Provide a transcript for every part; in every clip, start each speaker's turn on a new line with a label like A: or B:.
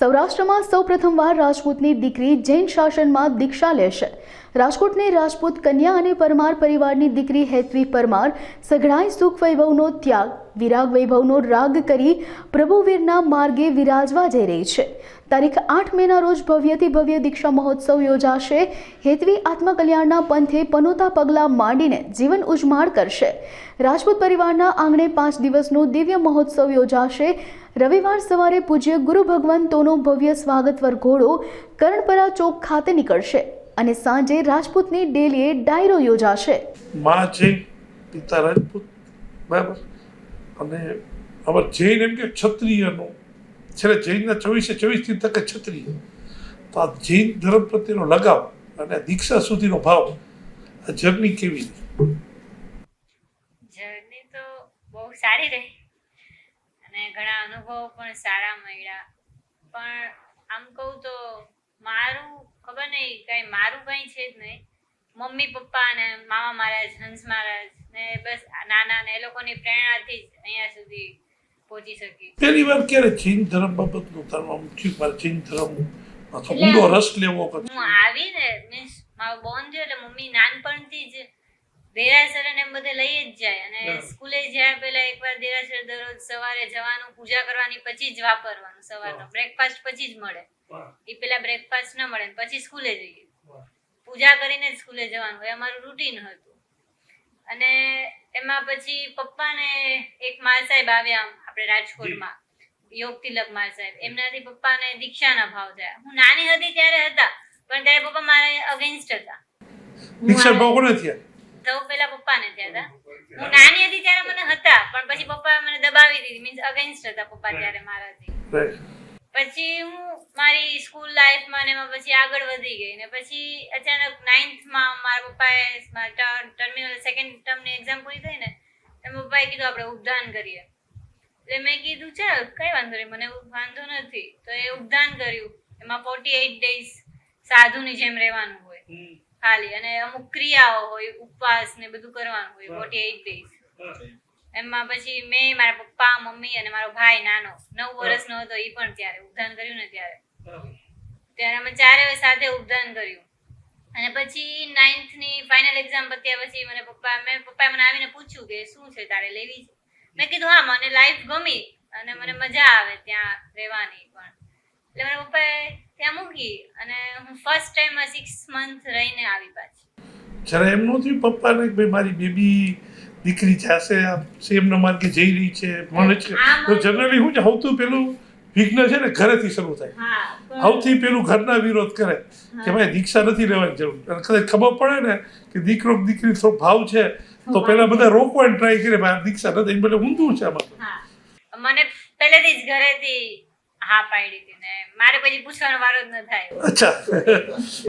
A: સૌરાષ્ટ્રમાં સૌપ્રથમવાર રાજપૂતની દીકરી જૈન શાસનમાં દીક્ષા લેશે રાજકોટની રાજપૂત કન્યા અને પરમાર પરિવારની દીકરી હેતવી પરમાર સઘળાઈ સુખ વૈભવનો ત્યાગ વિરાગ વૈભવનો રાગ કરી પ્રભુવીરના માર્ગે વિરાજવા જઈ રહી છે. તારીખ આઠ મેના રોજ ભવ્યથી ભવ્ય દીક્ષા મહોત્સવ યોજાશે. હેતવી આત્મકલ્યાણના પંથે પનોતા પગલાં માંડીને જીવન ઉજમાળ કરશે. રાજપૂત પરિવારના આંગણે પાંચ દિવસનો દિવ્ય મહોત્સવ યોજાશે. રવિવાર સવારે પૂજ્ય ગુરુ ભગવંતોનો ભવ્ય સ્વાગત વરઘોડો કરણપરા ચોક ખાતે નીકળશે અને સાંજે રાજપૂતની ડેલીએ ડાયરો યોજાશે.
B: માં છે પિતા રાજપૂત, બરાબર? અને હવે જૈન એમ કે ક્ષત્રિયનો. છેલ્લે જૈનના ચોવીસે ચોવીસ તીર્થ તકે ક્ષત્રિય. તો આ જૈન ધર્મ પ્રત્યેનો લગાવ અને દીક્ષા સુધીનો ભાવ આ જર્ની કેવી
C: જર્ની તો બહુ સારી રહી. અને ઘણા અનુભવો પણ સારા મળ્યા. પણ આમ કહું તો મારું ખબર નહીં, કઈ મારું કઈ છે જ નહીં. મમ્મી પપ્પા અને મામા મહારાજ હંસ મહારાજ ને બસ નાના ને એ લોકોની પ્રેરણાથી જ અહીંયા સુધી પહોંચી શકી
B: પહેલી વાર ક્યારે જૈન ધર્મ બાબતનું આમ થયું મારે જૈન ધર્મ ઊંડો રસ લેવો
C: હું આવી ને મીન્સ મારો બોન છે એટલે મમ્મી નાનપણથી જ દેરાસર ને એમ બધે લઈ જ જાય અને સ્કૂલે જ્યાં પેલા એકવાર દેરાસર દરરોજ સવારે જવાનું પૂજા કરવાની પછી જ વાપરવાનું સવારનો. બ્રેકફાસ્ટ પછી જ મળે. એ પેલા બ્રેકફાસ્ટ ન મળે પછી સ્કૂલે જઈએ. પૂજા કરીને જ સ્કૂલે જવાનું હોય અમારું રૂટીન હતું. અને એમાં પછી પપ્પાને એક માર સાહેબ આવ્યા આપણે રાજકોટમાં યોગ તિલક માર સાહેબ. એમનાથી પપ્પાને દીક્ષાના ભાવ થયા. હું નાની હતી ત્યારે હતા પણ ત્યારે પપ્પા મારા અગેન્સ્ટ હતા.
B: દીક્ષા ભાવ કોને થયા?
C: તો પેલા પપ્પાને થયા હતા. હું નાની હતી ત્યારે મને હતા પણ પછી પપ્પા મને દબાવી દીધી મીન્સ અગેન્સ્ટ હતા પપ્પા ત્યારે મારાથી. પછી હું મારી સ્કૂલ લાઈફમાં ને એમાં પછી આગળ વધી ગઈ ને પછી અચાનક નાઇન્થમાં મારા પપ્પાએ ટર્મિનલ સેકન્ડ ટર્મની એક્ઝામ પૂરી થઈ ને તો પપ્પાએ કીધું આપણે ઉપદાન કરીએ. એટલે મેં કીધું ચાલ કઈ વાંધો નહીં મને વાંધો નથી. તો એ ઉપદાન કર્યું. એમાં ફોર્ટી એઇટ ડેઝ સાધુની જેમ રહેવાનું હોય. ખાલી. અને અમુક ક્રિયાઓ હોય ઉપવાસ ને બધું કરવાનું હોય ફોર્ટી એઇટ ડેઝ એમાં પછી મેં મારા પપ્પા મમ્મી અને મારો ભાઈ નાનો નવ વર્ષનો હતો એ પણ ત્યારે ઉપદાન કર્યું ને ત્યારે. ત્યારે અમે ચારે સાથે ઉપદાન કર્યું. અને પછી નાઇન્થની ફાઇનલ એક્ઝામ પત્યા પછી મને પપ્પા મેં પપ્પાએ મને આવીને પૂછ્યું કે શું છે તારે લેવી છે? મેં કીધું હા મને લાઈફ ગમી અને મને મજા આવે ત્યાં રહેવાની પણ. એટલે મારા પપ્પાએ ત્યાં મૂકી અને હું ફર્સ્ટ ટાઈમ સિક્સ મંથ રહીને આવી પાછી.
B: જ્યારે એમ નહોતું પપ્પાને કે મારી બેબી દીકરી જાશે સેમના માર્ગે જઈ રહી છે મળે છે. તો જનરલી હું સૌથી પેલું વિઘ્ન છે ને ઘરેથી શરૂ થાય. સૌથી પેલું ઘરના વિરોધ કરે. કે ભાઈ દીક્ષા નથી લેવાની જરૂર. અને કદાચ ખબર પડે ને કે દીકરો દીકરી થોડો ભાવ છે તો પેલા બધા રોકવાની ટ્રાય કરે ભાઈ દીક્ષા નથી એટલે ઊંધું છે આમાં.
C: મને પહેલેથી જ ઘરેથી હા પાડી હતી ને. મારે પછી પૂછવાનો વારો જ ન થાય.
B: અચ્છા.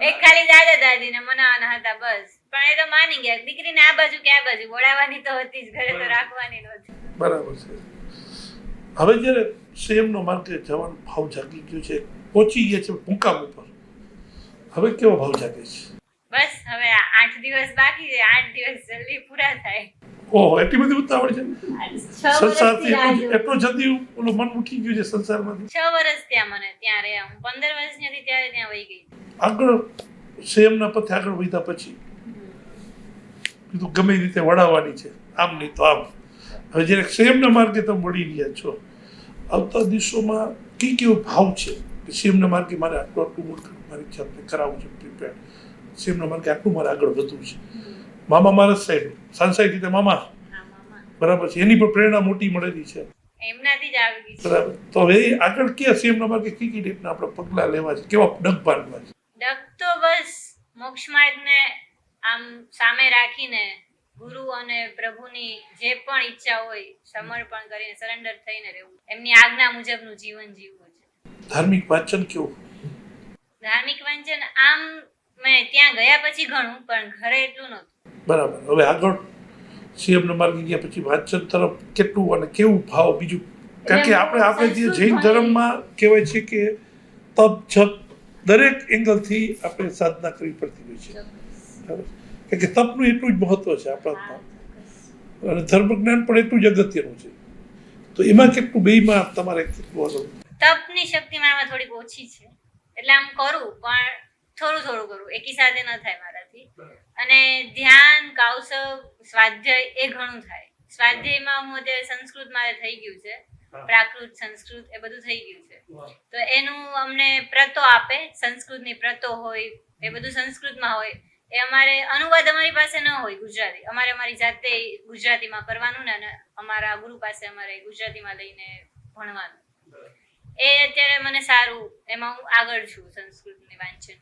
C: એક ખાલી દાદા દાદી ને મનાવાના હતા બસ. પણ એ તો માની ગયા દીકરીને આ બાજુ કે આ બાજુ બોલાવવાની તો હતી જ ઘરે તો રાખવાની નહોતી.
B: બરાબર છે. હવે જ્યારે સેમનો માર્કેટ જવાનો ભાવ જાગી ગયો છે પહોંચી ગયા છે મુકામ ઉપર. હવે કેવો ભાવ જાગે છે?
C: બસ હવે આઠ દિવસ બાકી છે આઠ દિવસ જલ્દી પૂરા થાય.
B: ઓહો એટલી બધી ઉતાવળ છે સંસારથી એટલું- જલ્દી ઓલું મન ઉઠી ગયું છે સંસારમાંથી?
C: છ વર્ષ ત્યાં મને ત્યાં રહ્યા હું પંદર વર્ષની હતી ત્યારે ત્યાં વહી ગઈ.
B: આગળ સેમના પથે આગળ વધ્યા પછી? કીધું ગમે રીતે વળાવવાની છે. આમ નહીં તો આમ. હવે જ્યારે સેમના માર્ગે તમે વળી રહ્યા છો. આવતા દિવસોમાં કઈ કેવો ભાવ છે? કે સેમના માર્ગે મારે આટલું આટલું મોટું મારી જાતને કરાવવું છે પ્રિપેર સેમના માર્ગે આટલું મારે આગળ વધવું છે. મામા મારા સાહેબ સાંસાઈ રીતે મામા. બરાબર છે. એની પણ પ્રેરણા મોટી મળેલી છે.
C: એમનાથી જ આવી
B: બરાબર. તો હવે આગળ ક્યાં સેમના માર્ગે કઈ કઈ રીતના આપણે પગલાં લેવા છે? કેવા ડગ બાંધવા છે?
C: ડગ તો બસ મોક્ષ માર્ગને આમ સામે રાખીને ગુરુ અને પ્રભુની જે પણ ઈચ્છા હોય સમર્પણ કરીને સરેન્ડર થઈને રહેવું. એમની આજ્ઞા મુજબનું જીવન જીવવું છે.
B: ધાર્મિક વાંચન કેવું?
C: ધાર્મિક વાંચન આમ મેં ત્યાં ગયા પછી ઘણું પણ ઘરે એટલું નહોતું.
B: બરાબર. હવે આગળ સીએમના માર્ગે ગયા પછી વાંચન તરફ કેટલું અને કેવું ભાવ બીજું? કારણ કે આપણે આપણે જે જૈન ધર્મમાં કહેવાય છે કે તપ જપ દરેક એંગલથી આપણે સાધના કરવી પડતી હોય છે. કારણ કે તપનું એટલું જ મહત્વ છે આપણા અને ધર્મ જ્ઞાન પણ એટલું જ અગત્યનું છે. તો એમાં કેટલું બેમાં તમારે કેટલું અલગ
C: તપની શક્તિ મારામાં થોડીક ઓછી છે. એટલે આમ કરું પણ થોડું થોડું કરું. એકી સાથે ન થાય મારાથી. અને ધ્યાન કૌશલ સ્વાધ્યાય એ ઘણું થાય. સ્વાધ્યાયમાં હું અત્યારે સંસ્કૃત મારે થઈ ગયું છે. પ્રાકૃત સંસ્કૃત એ બધું થઈ ગયું છે. તો એનું અમને પ્રતો આપે. સંસ્કૃતની પ્રતો હોય એ બધું સંસ્કૃતમાં હોય. એ અમારે અનુવાદ અમારી પાસે ન હોય ગુજરાતી. અમારે અમારી જાતે ગુજરાતીમાં કરવાનું ને અમારા ગુરુ પાસે અમારે ગુજરાતીમાં લઈને ભણવાનું. એ અત્યારે મને સારું એમાં હું આગળ છું સંસ્કૃતની વાંચન.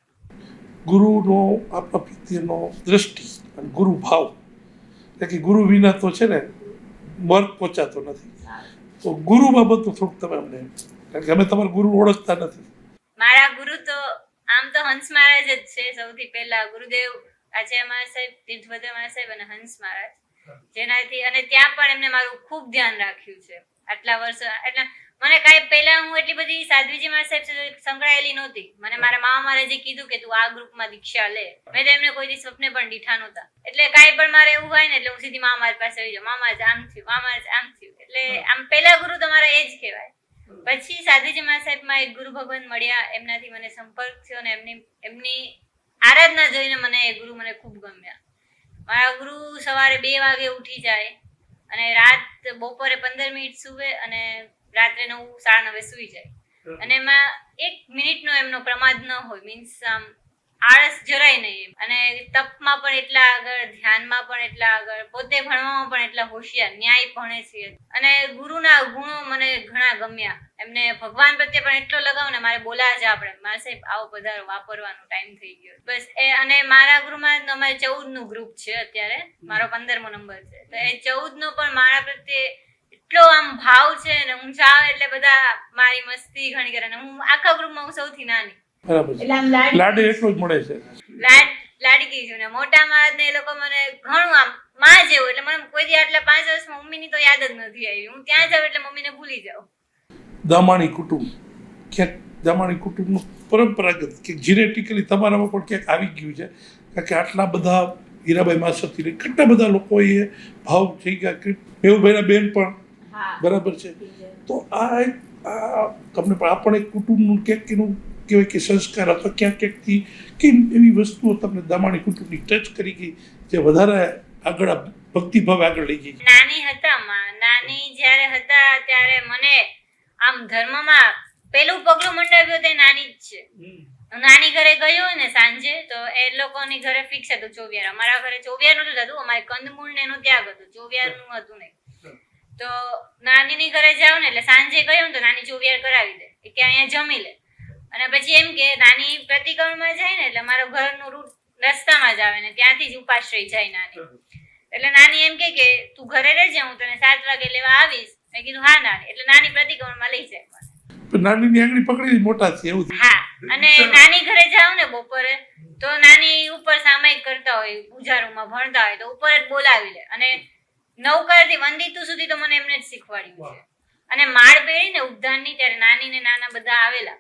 B: ગુરુનો આપણા પ્રત્યેનો દ્રષ્ટિ અને ગુરુ ભાવ. એટલે કે ગુરુ વિના તો છે ને મર્ગ પહોંચાતો નથી. તો ગુરુ બાબતનું થોડુંક તમે અમને કારણ કે અમે તમારા ગુરુ ઓળખતા નથી.
C: મારા તો હંસ મહારાજ જ છે. સૌથી પહેલા ગુરુદેવ આચાર્ય મહારાજ સાહેબ, તીર્થભદ્ર મહારાજ સાહેબ અને હંસ મહારાજ. જેનાથી અને ત્યાં પણ એમને મારું ખૂબ ધ્યાન રાખ્યું છે. આટલા વર્ષો, એટલે મને કાંઈ પહેલા હું એટલી બધી સાધ્વીજી મહારાજ સાહેબ સંકળાયેલી નહોતી. મને મારા મામા મહારાજે કીધું કે તું આ ગ્રુપમાં દીક્ષા લે. મેં તો એમને કોઈ સ્વપ્ને પણ દીઠા નહોતા. એટલે કાંઈ પણ મારે એવું હોય ને, એટલે હું સીધી મામા મારી પાસે આવી જાઉં. મામા આમ થયું, મામા આમ થયું. એટલે આમ પહેલા ગુરુ તમારા એ જ કહેવાય. પછી સાધુજી મા સાહેબમાં એક ગુરુ ભગવાન મળ્યા. એમનાથી મને સંપર્ક થયો અને એમની એમની આરાધના જોઈને મને એ ગુરુ મને ખૂબ ગમ્યા. મારા ગુરુ સવારે બે વાગે ઉઠી જાય અને રાત બપોરે પંદર મિનિટ સુવે અને રાત્રે નવ સાડા નવે સૂઈ જાય. અને એમાં એક મિનિટનો એમનો પ્રમાદ ન હોય. મીન્સ આમ આળસ જરાય નહીં. અને તપમાં પણ એટલા આગળ, ધ્યાનમાં પણ એટલા આગળ, પોતે ભણવામાં પણ એટલા હોશિયાર, ન્યાય ભણે છે. અને ગુરુના ગુણો મને ઘણા ગમ્યા. એમને ભગવાન પ્રત્યે પણ એટલો લગાવ ને મારે બોલા જ આપણે. મારે સાહેબ, આવો પધારો, વાપરવાનો ટાઈમ થઈ ગયો. બસ એ, અને મારા ગુરુમાં અમારે ચૌદનું ગ્રુપ છે અત્યારે. મારો પંદરમો નંબર છે. તો એ ચૌદ નો પણ મારા પ્રત્યે એટલો આમ ભાવ છે ને હું જાઉં એટલે બધા મારી મસ્તી ઘણી કરે. અને હું આખા ગ્રુપમાં હું સૌથી નાની.
B: બરાબર છે.
C: લાડી
B: લાડ જ મળે છે.
C: લાડ છું ને. મોટા માં ને એ લોકો મને ઘણું આમ માં જેવું એટલે મને કોઈ દી આટલા પાંચ વર્ષમાં મમ્મીની તો યાદ જ નથી આવી. હું ત્યાં જાઉં એટલે મમ્મીને ભૂલી જાઉં.
B: દમાણી કુટુંબ. ક્યાંક દમાણી કુટુંબનું પરંપરાગત કે જીનેટિકલી તમારામાં પણ ક્યાંક આવી ગયું છે. કારણ કે આટલા બધા હીરાબાઈ લઈ કેટલા બધા લોકોએ ભાવ થઈ ગયા. કે મેહુલભાઈના બેન પણ બરાબર છે. તો આ એક આ તમને પણ આ પણ એક કુટુંબનું ક્યાંક એનું કહેવાય કે સંસ્કાર અથવા ક્યાંક ક્યાંકથી કેમ એવી વસ્તુઓ તમને દામાણી કુટુંબની ટચ કરી ગઈ જે વધારે આગળ ભક્તિભાવ આગળ લઈ ગઈ?
C: નાની હતા નાની જ્યારે હતા ત્યારે મને આમ ધર્મમાં પેલું પગલું મંડાવ્યું તે નાની જ છે. નાની ઘરે ગયો ને સાંજે તો એ લોકોની ઘરે ફિક્સ હતું ચોવિયાર. અમારા ઘરે ચોવિયારનું હતું. અમારે કંદમૂળ ને એનું ત્યાગ હતું. ચોવિયારનું. હતું નહીં તો નાની ની ઘરે જાવ ને એટલે સાંજે ગયો ને તો નાની ચોવિયાર કરાવી દે. કે અહીંયા જમી લે. અને પછી એમ કે નાની પ્રતિક્રમણમાં જાય ને એટલે મારો ઘરનું રૂટ રસ્તામાં જ આવે ને ત્યાંથી જ ઉપાશ્રય જાય નાની. એટલે નાની એમ કે કે તું ઘરે રહેજે હું તને સાત વાગે લેવા આવીશ. મેં કીધું હા નાની. એટલે નાની પ્રતિક્રમણમાં લઈ જાય
B: નાની ની આંગળી પકડી મોટા છે એવું
C: હા અને નાની ઘરે જાવ ને બપોરે તો નાની ઉપર સામાયિક કરતા હોય પૂજા રૂમમાં ભણતા હોય તો ઉપર જ બોલાવી લે. અને નવકારથી વંદિતુ સુધી તો મને એમને જ શીખવાડ્યું છે. અને માળ પહેરીને ને ઉદ્ધાનની ત્યારે નાની ને નાના બધા આવેલા.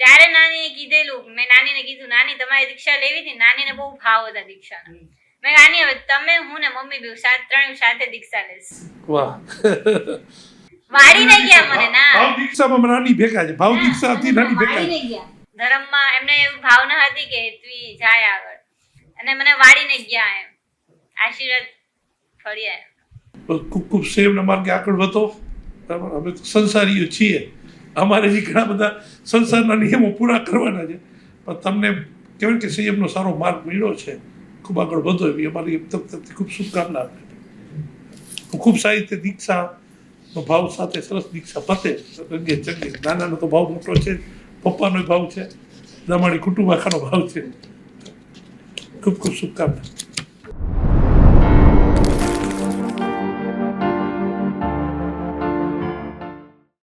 C: ત્યારે નાનીએ કીધેલું મેં નાનીને કીધું નાની તમારે દીક્ષા લેવી હતી નાનીને બહુ ભાવ હતા દીક્ષા મેં નાની હવે તમે હું ને મમ્મી બી સાત ત્રણ સાથે દીક્ષા લેશ.
B: વાહ.
C: નહીં ગયા મને ના.
B: ભાવ દીક્ષામાં નાની ભેગા છે. ભાવ દીક્ષાથી નાની ભેગા છે.
C: ધર્મમાં એમને એવી ભાવના હતી કે તું જાય આગળ. અને મને વાડીને ગયા એમ. આશીર્વાદ ફળ્યા
B: ખૂબ ખૂબ સેવના માર્ગે આગળ વધો. બરાબર? અમે સંસારીઓ છીએ. અમારે જે ઘણા બધા સંસારના નિયમો પૂરા કરવાના છે. પણ તમને કહેવાય કે સંયમનો સારો માર્ગ મળ્યો છે. ખૂબ આગળ વધો એવી અમારી તરફથી ખૂબ શુભકામના હું ખૂબ સાહિત્ય દીક્ષાનો ભાવ સાથે સરસ દીક્ષા પતે. રંગે ચંગે નાનાનો તો ભાવ મોટો છે. પપ્પાનો ભાવ છે. દમાણી કુટુંબ આખાનો ભાવ છે. ખૂબ ખૂબ શુભકામના.